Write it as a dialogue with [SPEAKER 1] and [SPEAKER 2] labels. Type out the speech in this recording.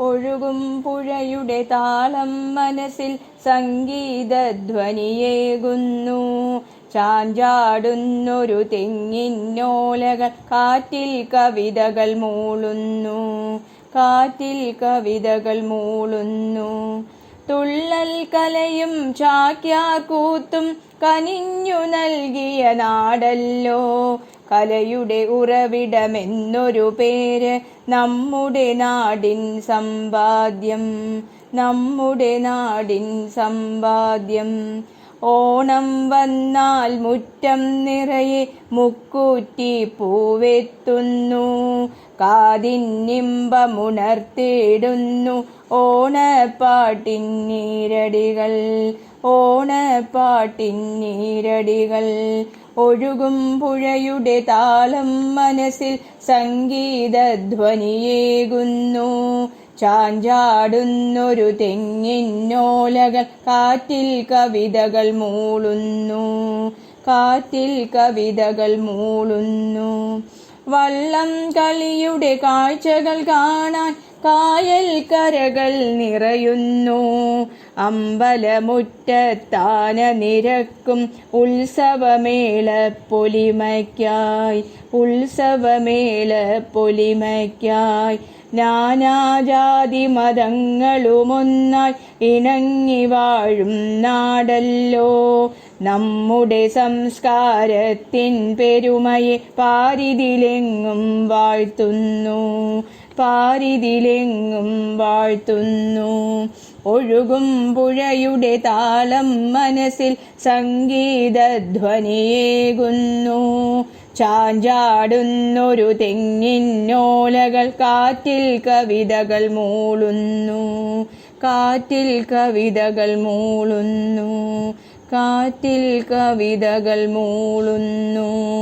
[SPEAKER 1] ഒഴുകും പുഴയുടെ താളം മനസ്സിൽ സംഗീതധ്വനിയേകുന്നു. ചാഞ്ചാടുന്നൊരു തെങ്ങിന്നോലകൾ കാറ്റിൽ കവിതകൾ മൂളുന്നു. കാറ്റിൽ കവിതകൾ മൂളുന്നു. തുള്ളൽ കലയും ചാക്യാർ കൂത്തും കനിഞ്ഞു നൽകിയ നാടല്ലോ. കലയുടെ ഉറവിടമെന്നൊരു പേര് നമ്മുടെ നാടിൻ സമ്പാദ്യം. നമ്മുടെ നാടിൻ സമ്പാദ്യം. ഓണം വന്നാൽ മുറ്റം നിറയെ മുക്കൂറ്റി പൂവെത്തുന്നു. കാതിന്നിമ്പമുണർത്തിടുന്നു ഓണപ്പാട്ടിൻ നീരടികൾ ഓണപ്പാട്ടിൻ നീരടികൾ ഒഴുകും പുഴയുടെ താളം മനസ്സിൽ സംഗീതധ്വനിയേകുന്നു. ചാഞ്ചാടുന്നൊരു തെങ്ങിന്നോലകൾ കാറ്റിൽ കവിതകൾ മൂളുന്നു. കാറ്റിൽ കവിതകൾ മൂളുന്നു. വള്ളം കളിയുടെ കാഴ്ചകൾ കാണാൻ കായൽ കരകൾ നിറയുന്നു. അമ്പലമുറ്റത്താന നിരക്കും ഉത്സവമേള പൊലിമയ്ക്കായി ഉത്സവമേള പൊലിമയ്ക്കായി. നാനാജാതി മതങ്ങളുമൊന്നായി ഇണങ്ങി വാഴും നാടല്ലോ. നമ്മുടെ സംസ്കാരത്തിൻ പെരുമയെ പാരിതിലെങ്ങും വാഴ്ത്തുന്നു. പാരിതിലെങ്ങും വാഴ്ത്തുന്നു. ഒഴുകും പുഴയുടെ താളം മനസ്സിൽ സംഗീതധ്വനിയേകുന്നു. ചാഞ്ചാടുന്നൊരു തെങ്ങിന്നോലകൾ കാറ്റിൽ കവിതകൾ മൂളുന്നു. കാറ്റിൽ കവിതകൾ മൂളുന്നു. കാറ്റിൽ കവിതകൾ മൂളുന്നു.